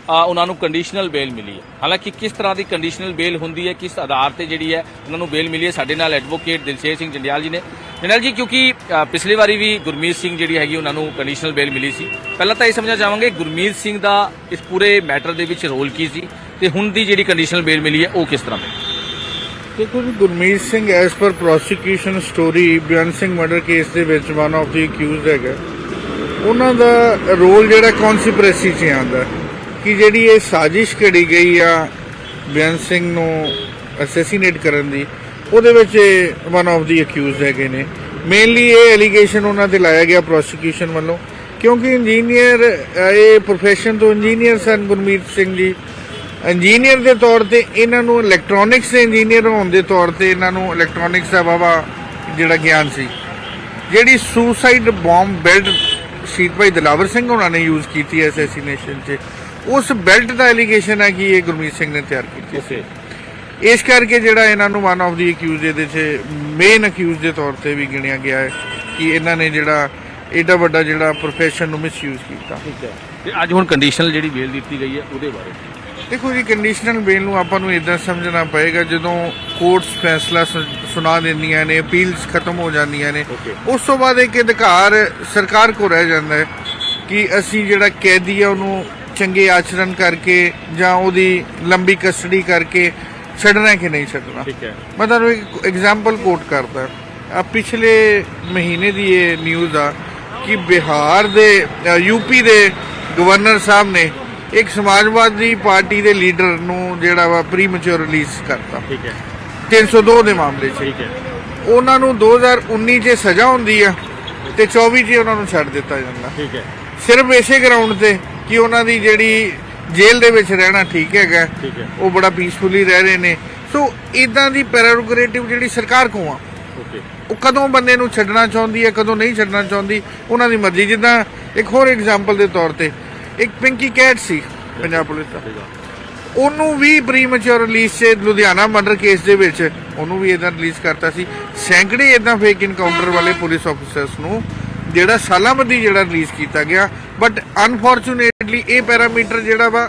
ਉਹਨਾਂ ਨੂੰ ਕੰਡੀਸ਼ਨਲ ਬੇਲ ਮਿਲੀ ਹੈ। ਹਾਲਾਂਕਿ ਕਿਸ ਤਰ੍ਹਾਂ ਦੀ ਕੰਡੀਸ਼ਨਲ ਬੇਲ ਹੁੰਦੀ ਹੈ, ਕਿਸ ਆਧਾਰ ਤੇ ਜਿਹੜੀ ਹੈ, ਉਹਨਾਂ ਨੂੰ ਬੇਲ ਮਿਲੀ ਹੈ। ਸਾਡੇ ਨਾਲ ਐਡਵੋਕੇਟ ਦਿਲਸ਼ੇਰ ਸਿੰਘ ਜੰਡਿਆਲ ਜੀ ਨੇ। ਜੰਡਿਆਲ ਜੀ, ਕਿਉਂਕਿ ਪਿਛਲੀ ਵਾਰੀ ਵੀ ਗੁਰਮੀਤ ਸਿੰਘ ਜਿਹੜੀ ਹੈਗੀ, ਉਹਨਾਂ ਨੂੰ ਕੰਡੀਸ਼ਨਲ ਬੇਲ ਮਿਲੀ ਸੀ। ਪਹਿਲਾਂ ਤਾਂ ਇਹ ਸਮਝਣਾ ਚਾਹਾਂਗੇ, ਗੁਰਮੀਤ ਸਿੰਘ ਦਾ ਇਸ ਪੂਰੇ ਮੈਟਰ ਦੇ ਵਿੱਚ ਰੋਲ ਕੀ ਸੀ ਤੇ ਹੁਣ ਦੀ ਜਿਹੜੀ ਕੰਡੀਸ਼ਨਲ ਬੇਲ ਮਿਲੀ ਹੈ, ਉਹ ਕਿਸ ਤਰ੍ਹਾਂ ਦੀ ਦੇਖੋ ਜੀ, Gurmeet Singh as per prosecution story Beant Singh murder case ਦੇ ਵਿੱਚ ਵਨ ਆਫ ਦੀ ਅਕਿਊਜ਼ਡ ਹੈਗਾ। ਉਹਨਾਂ ਦਾ ਰੋਲ ਜਿਹੜਾ ਕੌਨਸਪੀਰੇਸੀ 'ਚ ਆਉਂਦਾ ਕਿ ਜਿਹੜੀ ਇਹ ਸਾਜ਼ਿਸ਼ ਘੜੀ ਗਈ ਆ ਬੇਅੰਤ ਸਿੰਘ ਨੂੰ ਅਸੈਸੀਨੇਟ ਕਰਨ ਦੀ, ਉਹਦੇ ਵਿੱਚ ਵਨ ਆਫ ਦੀ ਅਕਿਊਜ਼ਡ ਹੈਗੇ ਨੇ। ਮੇਨਲੀ ਇਹ ਐਲੀਗੇਸ਼ਨ ਉਹਨਾਂ ਤੇ ਲਾਇਆ ਗਿਆ ਪ੍ਰੋਸੀਕਿਊਸ਼ਨ ਵੱਲੋਂ, ਕਿਉਂਕਿ ਇੰਜੀਨੀਅਰ ਇਹ ਪ੍ਰੋਫੈਸ਼ਨ ਤੋਂ ਇੰਜੀਨੀਅਰ ਸਨ ਗੁਰਮੀਤ ਸਿੰਘ ਜੀ। ਇੰਜੀਨੀਅਰ ਦੇ ਤੌਰ ਤੇ ਇਹਨਾਂ ਨੂੰ ਇਲੈਕਟ੍ਰੋਨਿਕਸ ਦੇ ਇੰਜੀਨੀਅਰ ਹੋਣ ਦੇ ਤੌਰ ਤੇ ਇਹਨਾਂ ਨੂੰ ਇਲੈਕਟ੍ਰੋਨਿਕਸ ਦਾ ਵਾਵਾ ਜਿਹੜਾ ਗਿਆਨ ਸੀ। ਜਿਹੜੀ ਸੁਸਾਈਡ ਬੰਬ ਬੈਲਟ ਸ਼ੀਟ ਭਾਈ ਦਲਾਵਰ ਸਿੰਘ ਉਹਨਾਂ ਨੇ ਯੂਜ਼ ਕੀਤੀ ਹੈ ਅਸੈਸੀਨੇਸ਼ਨ 'ਚ। ਉਸ ਬੈਲਟ ਦਾ ਐਲੀਗੇਸ਼ਨ ਹੈ ਕਿ ਇਹ ਗੁਰਮੀਤ ਸਿੰਘ ਨੇ ਤਿਆਰ ਕੀਤੀ ਸੀ ਇਸ ਕਰਕੇ ਜਿਹੜਾ ਇਹਨਾਂ ਨੂੰ ਵਨ ਆਫ ਦੀ ਅਕਿਊਜ਼ ਇਹਦੇ 'ਚ ਮੇਨ ਅਕਿਊਜ਼ ਦੇ ਤੌਰ ਤੇ ਵੀ ਗਿਣਿਆ ਗਿਆ ਹੈ ਕਿ ਇਹਨਾਂ ਨੇ ਜਿਹੜਾ ਏਡਾ ਵੱਡਾ ਜਿਹੜਾ ਪ੍ਰੋਫੈਸ਼ਨ ਨੂੰ ਮਿਸਯੂਜ਼ ਕੀਤਾ। ਠੀਕ ਹੈ। ਤੇ ਅੱਜ ਹੁਣ ਕੰਡੀਸ਼ਨਲ ਜਿਹੜੀ ਬੇਲ ਦਿੱਤੀ ਗਈ ਹੈ ਉਹਦੇ ਬਾਰੇ? ਦੇਖੋ ਜੀ ਕੰਡੀਸ਼ਨਲ ਬੇਲ ਨੂੰ ਆਪਾਂ ਨੂੰ ਇਦਾਂ ਸਮਝਣਾ ਪਏਗਾ ਜਦੋਂ ਕੋਰਟਸ ਫੈਸਲਾ ਸੁਣਾ ਦਿੰਦੀਆਂ ਨੇ ਅਪੀਲਸ ਖਤਮ ਹੋ ਜਾਂਦੀਆਂ ਨੇ. ਉਸ ਤੋਂ ਬਾਅਦ ਇੱਕ ਅਧਿਕਾਰ ਸਰਕਾਰ ਕੋ ਰਹਿ ਜਾਂਦਾ ਹੈ ਕਿ ਅਸੀਂ ਜਿਹੜਾ ਕੈਦੀ ਆ ਉਹਨੂੰ ਚੰਗੇ ਆਚਰਣ ਕਰਕੇ ਜਾਂ ਉਹਦੀ ਲੰਬੀ ਕਸਟਡੀ ਕਰਕੇ ਛੱਡਣਾ ਕਿ ਨਹੀਂ ਛੱਡਣਾ? ਠੀਕ ਹੈ। ਮੈਂ ਤੁਹਾਨੂੰ ਇੱਕ ਐਗਜ਼ਾਮਪਲ ਕੋਟ ਕਰਦਾ। ਆ ਪਿਛਲੇ ਮਹੀਨੇ ਦੀ ਇਹ ਨਿਊਜ਼ ਆ ਕਿ ਬਿਹਾਰ ਦੇ ਯੂਪੀ ਦੇ ਗਵਰਨਰ ਸਾਹਿਬ ਨੇ ਇੱਕ ਸਮਾਜਵਾਦੀ ਪਾਰਟੀ ਦੇ ਲੀਡਰ ਨੂੰ ਜਿਹੜਾ ਵਾ ਪ੍ਰੀਮੈਚੁਰ ਰਿਲੀਜ਼ ਕਰਤਾ। ਠੀਕ ਹੈ। 302 ਦੇ ਮਾਮਲੇ 'ਚ। ਠੀਕ ਹੈ। ਉਹਨਾਂ ਨੂੰ 2019 'ਚ ਸਜ਼ਾ ਹੁੰਦੀ ਆ ਤੇ 24 'ਚ ਉਹਨਾਂ ਨੂੰ ਛੱਡ ਦਿੱਤਾ ਜਾਂਦਾ। ਠੀਕ ਹੈ। ਸਿਰਫ ਇਸੇ ਗਰਾਊਂਡ ਤੇ ਕਿ ਉਹਨਾਂ ਦੀ ਜਿਹੜੀ ਜੇਲ੍ਹ ਦੇ ਵਿੱਚ ਰਹਿਣਾ ਠੀਕ ਹੈਗਾ ਠੀਕ ਹੈ। ਉਹ ਬੜਾ ਪੀਸਫੁਲੀ ਰਹਿ ਰਹੇ ਨੇ। ਸੋ ਇਦਾਂ ਦੀ ਪ੍ਰੈਰੋਗੇਟਿਵ ਜਿਹੜੀ ਸਰਕਾਰ ਕੋਲ ਆ ਓਕੇ ਉਹ ਕਦੋਂ ਬੰਦੇ ਨੂੰ ਛੱਡਣਾ ਚਾਹੁੰਦੀ ਹੈ ਕਦੋਂ ਨਹੀਂ ਛੱਡਣਾ ਚਾਹੁੰਦੀ ਉਹਨਾਂ ਦੀ ਮਰਜ਼ੀ। ਜਿੱਦਾਂ ਇੱਕ ਹੋਰ ਐਗਜ਼ਾਮਪਲ ਦੇ ਤੌਰ ਤੇ ਇੱਕ ਪਿੰਕੀ ਕੈਟ ਸੀ ਪੰਜਾਬ ਪੁਲਿਸ ਦਾ। ਉਹਨੂੰ ਵੀ ਪ੍ਰੀਮੈਚੁਰ ਰਿਲੀਜ਼ 'ਚ ਲੁਧਿਆਣਾ ਮਰਡਰ ਕੇਸ ਦੇ ਵਿੱਚ ਉਹਨੂੰ ਵੀ ਇਦਾਂ ਰਿਲੀਜ਼ ਕਰਤਾ ਸੀ। ਸੈਂਕੜੇ ਇਦਾਂ ਫੇਕ ਇਨਕਾਊਂਟਰ ਵਾਲੇ ਪੁਲਿਸ ਆਫੀਸਰਸ ਨੂੰ ਜਿਹੜਾ ਸਾਲਾਂ ਬੱਧੀ ਜਿਹੜਾ ਰਿਲੀਜ਼ ਕੀਤਾ ਗਿਆ ਬਟ ਅਨਫੋਰਚੂਨੇਟਲੀ ਇਹ ਪੈਰਾਮੀਟਰ ਜਿਹੜਾ ਵਾ